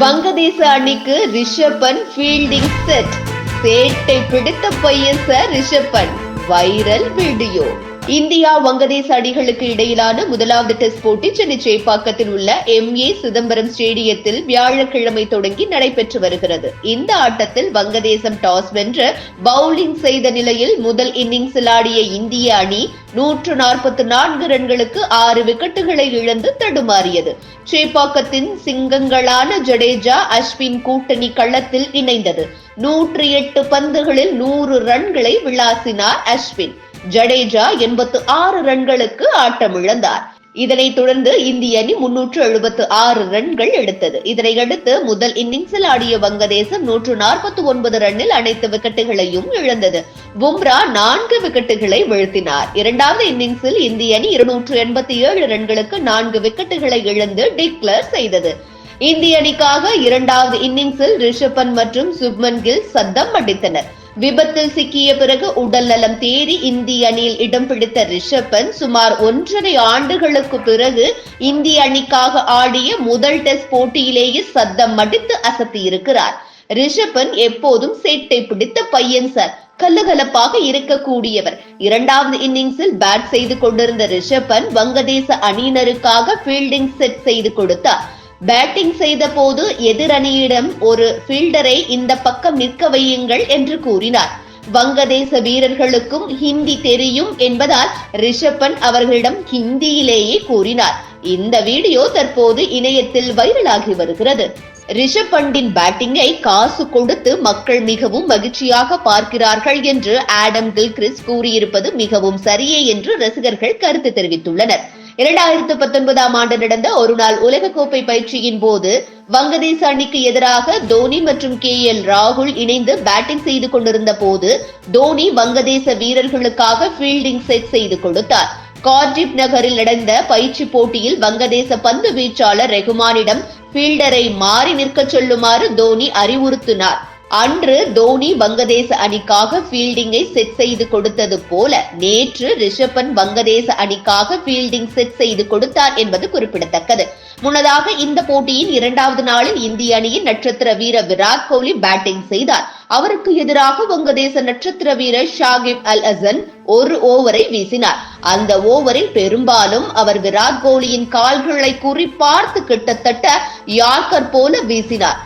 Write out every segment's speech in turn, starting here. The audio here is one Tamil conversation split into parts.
வங்கதேச அணிக்கு ரிஷபன் ஃபீல்டிங் செட் சேட்டை பிடித்த பையன் sir Rishaban viral video India வங்கதேச அணிகளுக்கு இடையிலான முதலாவது டெஸ்ட் போட்டி சென்னை சேப்பாக்கத்தில் உள்ள எம் ஏ சிதம்பரம் ஸ்டேடியத்தில் வியாழக்கிழமை தொடங்கி நடைபெற்று வருகிறது. இந்த ஆட்டத்தில் வங்கதேசம் டாஸ் வென்று பவுலிங் செய்த நிலையில் முதல் இன்னிங்ஸில் ஆடிய இந்திய அணி நூற்று நாற்பத்தி நான்கு ரன்களுக்கு ஆறு விக்கெட்டுகளை இழந்து தடுமாறியது. சேப்பாக்கத்தின் சிங்கங்களான ஜடேஜா அஸ்வின் கூட்டணி களத்தில் இணைந்தது. நூற்றி எட்டு பந்துகளில் நூறு ரன்களை விளாசினார் அஸ்வின். ஜடேஜா எண்பத்து ஆறு ரன்களுக்கு ஆட்டமிழந்தார். இதனைத் தொடர்ந்து இந்திய அணி முன்னூற்று எழுபத்து ஆறு ரன்கள் எடுத்தது. இதனையடுத்து முதல் இன்னிங்ஸில் ஆடிய வங்கதேசம் நூற்று நாற்பத்தி ஒன்பது ரன்னில் அனைத்து விக்கெட்டுகளையும் இழந்தது. பும்ரா நான்கு விக்கெட்டுகளை வீழ்த்தினார். இரண்டாவது இன்னிங்ஸில் இந்திய அணி இருநூற்று எண்பத்தி ஏழு ரன்களுக்கு நான்கு விக்கெட்டுகளை இழந்து டிக்ளேர் செய்தது. இந்திய அணிக்காக இரண்டாவது இன்னிங்ஸில் ரிஷபன் மற்றும் சுப்மன் கில் சத்தம் அடித்தனர். விபத்தில் சிக்கிய பிறகு உடல் நலம் தேறி இந்திய அணியில் இடம் பிடித்த ரிஷபன் சுமார் ஒன்றரை ஆண்டுகளுக்கு பிறகு இந்திய அணிக்காக ஆடிய முதல் டெஸ்ட் போட்டியிலேயே சத்தம் அடித்து அசத்தியிருக்கிறார். ரிஷபன் எப்போதும் சேட்டை பிடித்த பையன் சார். கலகலப்பாக இருக்கக்கூடியவர். இரண்டாவது இன்னிங்ஸில் பேட் செய்து கொண்டிருந்த ரிஷபன் வங்கதேச அணியினருக்காக ஃபீல்டிங் செட் செய்து கொடுத்தார். பேட்டிங் செய்த போது எதிரணியிடம் ஒரு ஃபீல்டரை இந்த பக்கம் நிற்க வையுங்கள் என்று கூறினார். வங்கதேச வீரர்களுக்கும் ஹிந்தி தெரியும் என்பதால் ரிஷபன் அவர்களிடம் ஹிந்தியிலேயே கூறினார். இந்த வீடியோ தற்போது இணையத்தில் வைரலாகி வருகிறது. ரிஷப் பண்டின் பேட்டிங்கை காசு கொடுத்து மக்கள் மிகவும் மகிழ்ச்சியாக பார்க்கிறார்கள் என்று ஆடம் கில்கிறிஸ் கூறியிருப்பது மிகவும் சரியே என்று ரசிகர்கள் கருத்து தெரிவித்துள்ளனர். இரண்டாயிரத்து பத்தொன்பதாம் ஆண்டு நடந்த ஒருநாள் உலகக்கோப்பை பயிற்சியின் போது வங்கதேச அணிக்கு எதிராக தோனி மற்றும் கே எல் ராகுல் இணைந்து பேட்டிங் செய்து கொண்டிருந்த போது தோனி வங்கதேச வீரர்களுக்காக ஃபீல்டிங் செட் செய்து கொடுத்தார். கார்டிப் நகரில் நடந்த பயிற்சி போட்டியில் வங்கதேச பந்து வீச்சாளர் ரெகுமானிடம் ஃபீல்டரை மாறி நிற்கச் சொல்லுமாறு தோனி அறிவுறுத்தினார். அன்று தோனி வங்கதேச அணிக்காக ஃபீல்டிங்கை செட் செய்து கொடுத்தது போல நேற்று ரிஷபன் வங்கதேச அணிக்காக ஃபீல்டிங் செட் செய்து கொடுத்தார் என்பது குறிப்பிடத்தக்கது. முன்னதாக இந்த போட்டியின் இரண்டாவது நாளில் இந்திய அணியின் நட்சத்திர வீரர் விராட் கோலி பேட்டிங் செய்தார். அவருக்கு எதிராக வங்கதேச நட்சத்திர வீரர் ஷாகிப் அல் அசன் ஒரு ஓவரை வீசினார். அந்த ஓவரில் பெரும்பாலும் அவர் விராட் கோலியின் கால்களை குறிப்பார்த்து கிட்டத்தட்ட யார்கர் போல வீசினார்.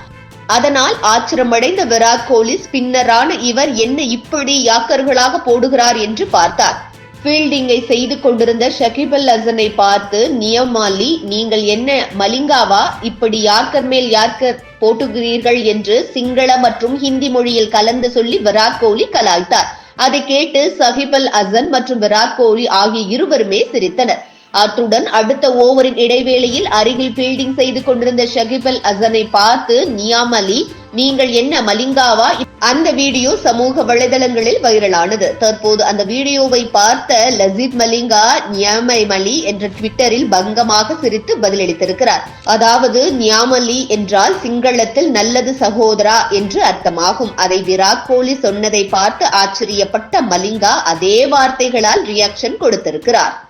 அதனால் ஆச்சரியமடைந்த விராட் கோலி ஸ்பின்னரான இவர் என்ன இப்படி யாக்கர்களாக போடுகிறார் என்று பார்த்தார். ஃபீல்டிங்கை செய்து கொண்டிருந்த ஷகிப் அல் ஹசனை பார்த்து நியமாலி நீங்கள் என்ன மலிங்காவா? இப்படி யார்கர் மேல் யார்கர் போட்டுகிறீர்கள்? என்று சிங்கள மற்றும் ஹிந்தி மொழியில் கலந்து சொல்லி விராட் கோலி கலாய்த்தார். அதை கேட்டு சஹிப் அல் ஹசன் மற்றும் விராட் கோலி ஆகிய இருவருமே சிரித்தனர். அத்துடன் அடுத்த ஓவரின் இடைவேளையில் அருகில் ஃபீல்டிங் செய்து கொண்டிருந்த ஷகிப் அல் அசனை பார்த்து நியாம் அலி நீங்கள் என்ன மலிங்காவா? அந்த வீடியோ சமூக வலைதளங்களில் வைரலானது. தற்போது அந்த வீடியோவை பார்த்த லசித் மலிங்கா நியாமை மலி என்ற ட்விட்டரில் பங்கமாக சிரித்து பதிலளித்திருக்கிறார். அதாவது நியாமலி என்றால் சிங்களத்தில் நல்லது சகோதரா என்று அர்த்தமாகும். அதை விராட் கோலி சொன்னதை பார்த்து ஆச்சரியப்பட்ட மலிங்கா அதே வார்த்தைகளால் ரியாக்ஷன் கொடுத்திருக்கிறார்.